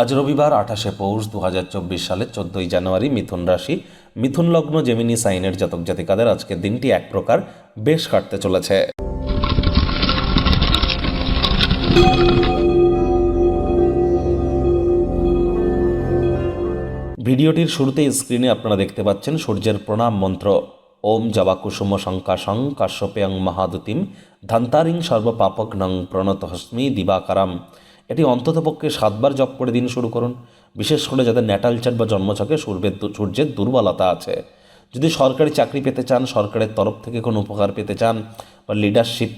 আজ রবিবার, আঠাশে পৌষ দু হাজার চব্বিশ সালের চোদ্দোই জানুয়ারি মিথুন রাশি। মিথুন লগ্ন জেমিনি সাইনের জাতক জাতিকাদের আজকের দিনটি এক প্রকার বেশ কাটতে চলেছে। ভিডিওটির শুরুতে স্ক্রিনে আপনারা দেখতে পাচ্ছেন সূর্যের প্রণাম মন্ত্র। ওম জবা কুসুম শঙ্কাশং কাশ্যপেয়ং মহাদুতিম, ধান্তারিং সর্বপাপক নং প্রণত হস্মি দিবাকারাম। এটি অন্ততপক্ষে সাতবার জপ করে দিন শুরু করুন। বিশেষ করে যাদের ন্যাটাল চার্ট বা জন্মছকে সূর্যের সূর্যের দুর্বলতা আছে। যদি সরকারি চাকরি পেতে চান, সরকারের তরফ থেকে কোনো উপকার পেতে চান বা লিডারশিপ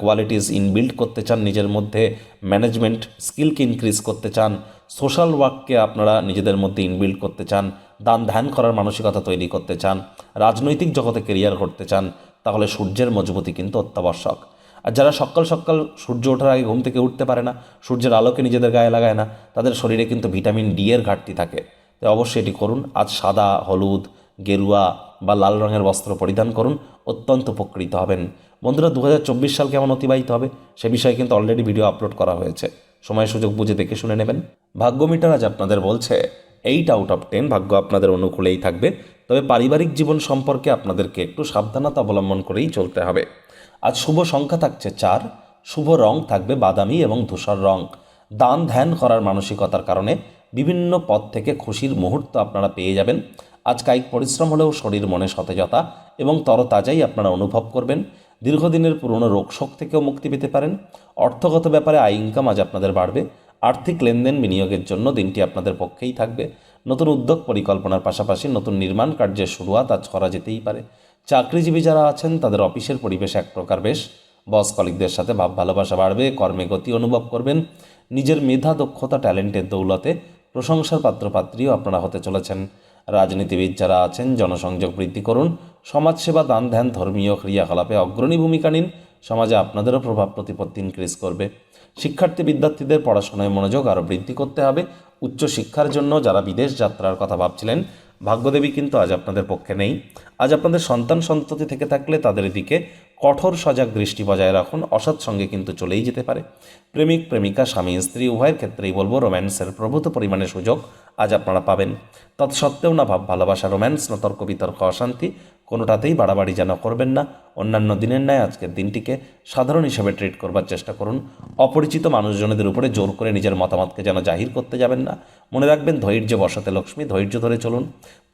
কোয়ালিটিস ইনবিল্ড করতে চান, নিজের মধ্যে ম্যানেজমেন্ট স্কিলকে ইনক্রিজ করতে চান সোশ্যাল ওয়ার্ককে আপনারা নিজেদের মধ্যে ইনবিল্ড করতে চান, দান ধ্যান করার মানসিকতা তৈরি করতে চান, রাজনৈতিক জগতে কেরিয়ার করতে চান, তাহলে সূর্যের মজবুতি কিন্তু অত্যাবশ্যক। আর যারা সকাল সকাল সূর্য ওঠার আগে ঘুম থেকে উঠতে পারে না, সূর্যের আলোকে নিজেদের গায়ে লাগায় না, তাদের শরীরে কিন্তু ভিটামিন ডি এর ঘাটতি থাকে। তো অবশ্যই এটি করুন, আজ সাদা, হলুদ, গেরুয়া বা লাল রঙের বস্ত্র পরিধান করুন, অত্যন্ত উপকৃত হবেন। বন্ধুরা দু হাজার চব্বিশ সাল কেমন অতিবাহিত হবে সে বিষয়ে কিন্তু অলরেডি ভিডিও আপলোড করা হয়েছে। সময়, সুযোগ বুঝে দেখে শুনে নেবেন। ভাগ্য মিটার আজ আপনাদের বলছে এইট আউট অফ টেন ভাগ্য আপনাদের অনুকূলেই থাকবে, তবে পারিবারিক জীবন সম্পর্কে আপনাদেরকে একটু সাবধানতা অবলম্বন করেই চলতে হবে। আজ শুভ সংখ্যা থাকছে চার, শুভ রং থাকবে বাদামি এবং ধূসর রং। দান ধ্যান করার মানসিকতার কারণে বিভিন্ন পথ থেকে খুশির মুহূর্ত আপনারা পেয়ে যাবেন। আজ কায়িক পরিশ্রম হলেও শরীর মনে সতেজতা এবং তরতাজাই আপনারা অনুভব করবেন। দীর্ঘদিনের পুরনো রোগশোক থেকেও মুক্তি পেতে পারেন। অর্থগত ব্যাপারে আয় ইনকাম আজ আপনাদের বাড়বে। আর্থিক লেনদেন বিনিয়োগের জন্য দিনটি আপনাদের পক্ষেই থাকবে। নতুন উদ্যোগ পরিকল্পনার পাশাপাশি নতুন নির্মাণ কার্যের শুরুয়াত আজ করা যেতেই পারে। চাকরিজীবী যারা আছেন, তাদের অফিসের পরিবেশ এক প্রকার বেশ। বস কলিকদের সাথে ভাব ভালোবাসা বাড়বে, কর্মে গতি অনুভব করবেন। নিজের মেধা, দক্ষতা, ট্যালেন্টের দৌলতে প্রশংসার পাত্রপাত্রীও আপনারা হতে চলেছেন। রাজনীতিবিদ যারা আছেন, জনসংযোগ বৃদ্ধি করুন। সমাজসেবা, দান ধ্যান, ধর্মীয় ক্রিয়াকলাপে অগ্রণী ভূমিকা নিন। সমাজে আপনাদেরও প্রভাব প্রতিপত্তি ইনক্রিজ করবে। শিক্ষার্থী, বিদ্যার্থীদের পড়াশোনায় মনোযোগ আরও বৃদ্ধি করতে হবে। উচ্চ শিক্ষার জন্য যারা বিদেশ যাত্রার কথা ভাবছিলেন, ভাগ্যদেবী কিন্তু আজ আপনাদের পক্ষে নেই। আজ আপনাদের সন্তান সন্ততি থেকে থাকলে তাদের দিকে কঠোর সজাগ দৃষ্টি বজায় রাখুন, অসৎ সঙ্গে কিন্তু চলেই যেতে পারে। প্রেমিক, প্রেমিকা, স্বামী, স্ত্রী, উভয়ের ক্ষেত্রেই বলব রোম্যান্সের প্রভূত পরিমাণে সুযোগ আজ আপনারা পাবেন। তৎসত্ত্বেও না ভাব, ভালোবাসা, রোম্যান্স না তর্ক বিতর্ক, অশান্তি কোনোটাতেই বাড়াবাড়ি যেন করবেন না। অন্যান্য দিনের ন্যায় আজকের দিনটিকে সাধারণ হিসেবে ট্রিট করবার চেষ্টা করুন। অপরিচিত মানুষজনদের উপরে জোর করে নিজের মতামতকে যেন জাহির করতে যাবেন না। মনে রাখবেন ধৈর্য বসাতে লক্ষ্মী, ধৈর্য ধরে চলুন।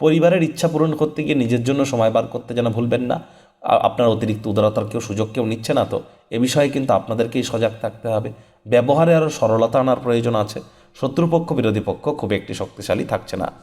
পরিবারের ইচ্ছা পূরণ করতে গিয়ে নিজের জন্য সময় বার করতে যেন ভুলবেন না। আপনার অতিরিক্ত উদারতার কেউ সুযোগ কেউ নিচ্ছে না তো? এ বিষয়ে কিন্তু আপনাদেরকেই সজাগ থাকতে হবে। ব্যবহারে আরও সরলতা আনার প্রয়োজন আছে। শত্রুপক্ষ, বিরোধী পক্ষ খুব একটি শক্তিশালী থাকছে না।